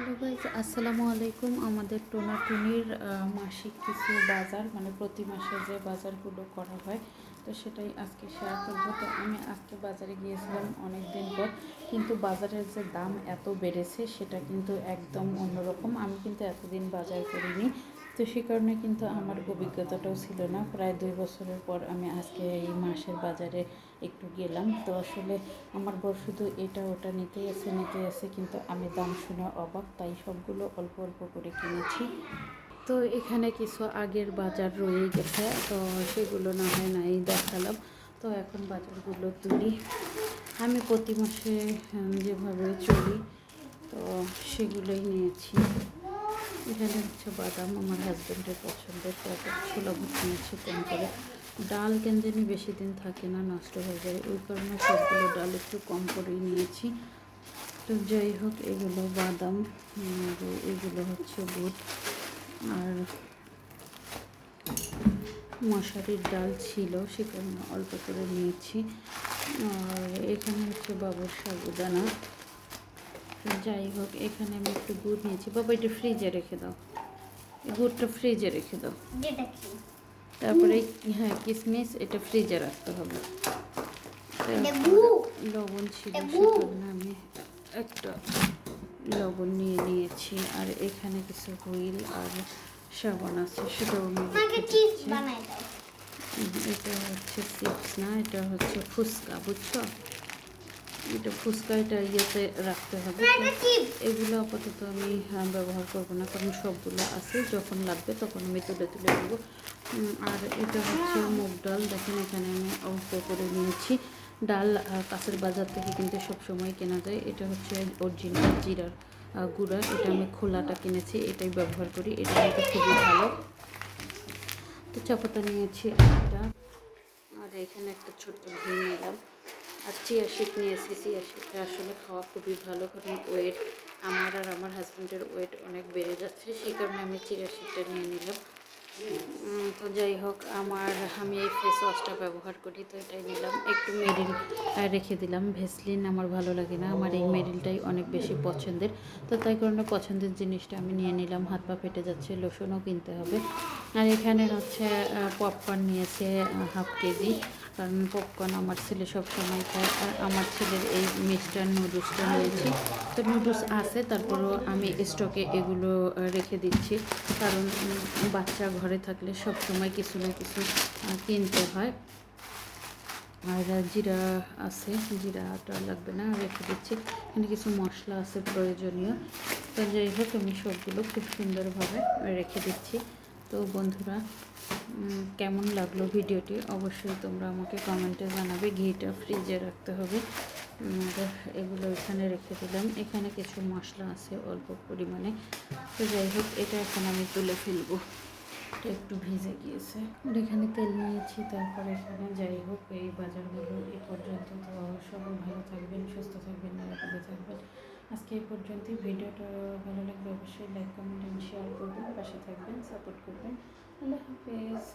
Hello guys আসসালামু আলাইকুম। আমাদের টোনাটুনির টুনির মাসিক কিছু বাজার মানে প্রতি মাসে যে বাজারগুলো করা হয়, তো সেটাই আজকে শেয়ার করব। তো আমি আজকে বাজারে গিয়েছিলাম অনেক দিন পর, কিন্তু বাজারের যে দাম এত বেড়েছে, সেটা কিন্তু একদম অন্যরকম। আমি কিন্তু এতদিন বাজার করিনি। তো সে কারণে কিন্তু আমার অভিজ্ঞতাটাও ছিল না। প্রায় দুই বছরের পর আমি আজকে এই মাসের বাজারে একটু গেলাম। তো আসলে আমার বর শুধু এটা ওটা নিতেই আছে নিতেই আছে, কিন্তু আমি দাম শুনে অবাক। তাই সবগুলো অল্প অল্প করে কিনেছি। তো এখানে কিছু আগের বাজার রয়ে গেছে। তো সেগুলো না হয় নাই দেখালাম। তো এখন বাজারগুলো তুলি। আমি প্রতি মাসে যেভাবে চলি, তো সেগুলোই নিয়েছি। এখানে হচ্ছে বাদাম আমার হাজব্যান্ডের পছন্দের তারপর ছোলা বুট নিয়েছি কম করে। ডাল কেন জানি বেশি দিন থাকে না, নষ্ট হয়ে যায়। ওই কারণে সবগুলো ডাল একটু কম করেই নিয়েছি। তো যাই হোক, এগুলো বাদাম এগুলো হচ্ছে বুট। আর মশারির ডাল ছিল, সে কারণে অল্প করে নিয়েছি। আর এখানে হচ্ছে বাবুর সাবুদানা যাই হোক এখানে আমি একটু গুড় নিয়েছি। বাবা একটু ফ্রিজে রেখে দাও। এই গুড়টা ফ্রিজে রেখে দাও। তারপরে হ্যাঁ কিশমিশ এটা ফ্রিজে রাখতে হবে। এটা লবণ ছিল এটা আমি একটা লবণ নিয়ে নিয়েছি। আর এখানে কিছু হুইল আর সাবান আছে সেটাও এটা হচ্ছে চিপস না এটা হচ্ছে ফুচকা বুঝছ? এটা ফুচকা এটা ইয়েতে রাখতে হবে। এগুলো আপাতত আমি ব্যবহার করব না কারণ সবগুলো আছে যখন লাগবে তখন আমি তুলে তুলে দেবো আর এটা হচ্ছে মুগ ডাল। দেখেন এখানে আমি অল্প করে নিয়েছি। ডাল কাছের বাজার থেকে কিন্তু সবসময় কেনা যায়। এটা হচ্ছে অরিজিনাল জিরার গুঁড়া। এটা আমি খোলাটা কিনেছি এটাই ব্যবহার করি। এটা কিন্তু খুবই ভালো। তো চাপাতা নিয়েছি একটা। আর এখানে একটা ছোট্ট ঘি নিলাম। আর চিয়া শিট নিয়েছি চিয়া আসলে খাওয়া খুবই ভালো, কারণ ওয়েট আমার আর আমার হাজব্যান্ডের ওয়েট অনেক বেড়ে যাচ্ছে, সেই কারণে আমি চিয়া শিটটা নিয়ে নিলাম। তো যাই হোক, আমার, আমি এই ফেস ওয়াশটা ব্যবহার করি, তো এটাই নিলাম। একটু মেরিল রেখে দিলাম। ভেসলিন আমার ভালো লাগে না, আমার এই মেরিলটাই অনেক বেশি পছন্দের। তো তাই কারণে পছন্দের জিনিসটা আমি নিয়ে নিলাম। হাত পা ফেটে যাচ্ছে লোশনও কিনতে হবে। আর এখানে হচ্ছে পপকর্ন নিয়েছে হাফ কেজি। কারণ পপকর্ন আমার ছেলে সবসময় খায়। আর আমার ছেলের এই মিস্টার নুডলসটা নিয়েছি তো নুডলস আছে, তারপরেও আমি স্টকে এগুলো রেখে দিচ্ছি। কারণ বাচ্চা ঘরে থাকলে সব সময় কিছু না কিছু কিনতে হয়। আর জিরা আছে, জিরাটা লাগবে না, রেখে দিচ্ছি। এখানে কিছু মশলা আছে প্রয়োজনীয়। তো যাই হোক, আমি সবগুলো খুব সুন্দরভাবে রেখে দিচ্ছি। তো বন্ধুরা কেমন লাগল ভিডিওটি? অবশ্যই তোমরা আমাকে কমেন্টে জানাবে, ঘিটা ফ্রিজে রাখতে হবে। এগুলো এখানে রেখে দিলাম। এখানে কিছু মশলা আছে অল্প পরিমাণে। তো যাই হোক, এটা এখন আমি তুলে ফেলব। এটা একটু ভিজে গিয়েছে। এখানে তেল নিয়েছি, তারপরে এখানে যাই হোক, এই বাজারগুলো এই পর্যন্ত তো সবাই ভালো থাকবেন, সুস্থ থাকবেন, নিরাপদে থাকবেন। আজকে এই পর্যন্তই। ভিডিওটা ভালো লাগলে অবশ্যই লাইক কমেন্ট এন্ড শেয়ার করবেন, পাশে থাকবেন সাপোর্ট করবেন। আল্লাহ হাফেজ।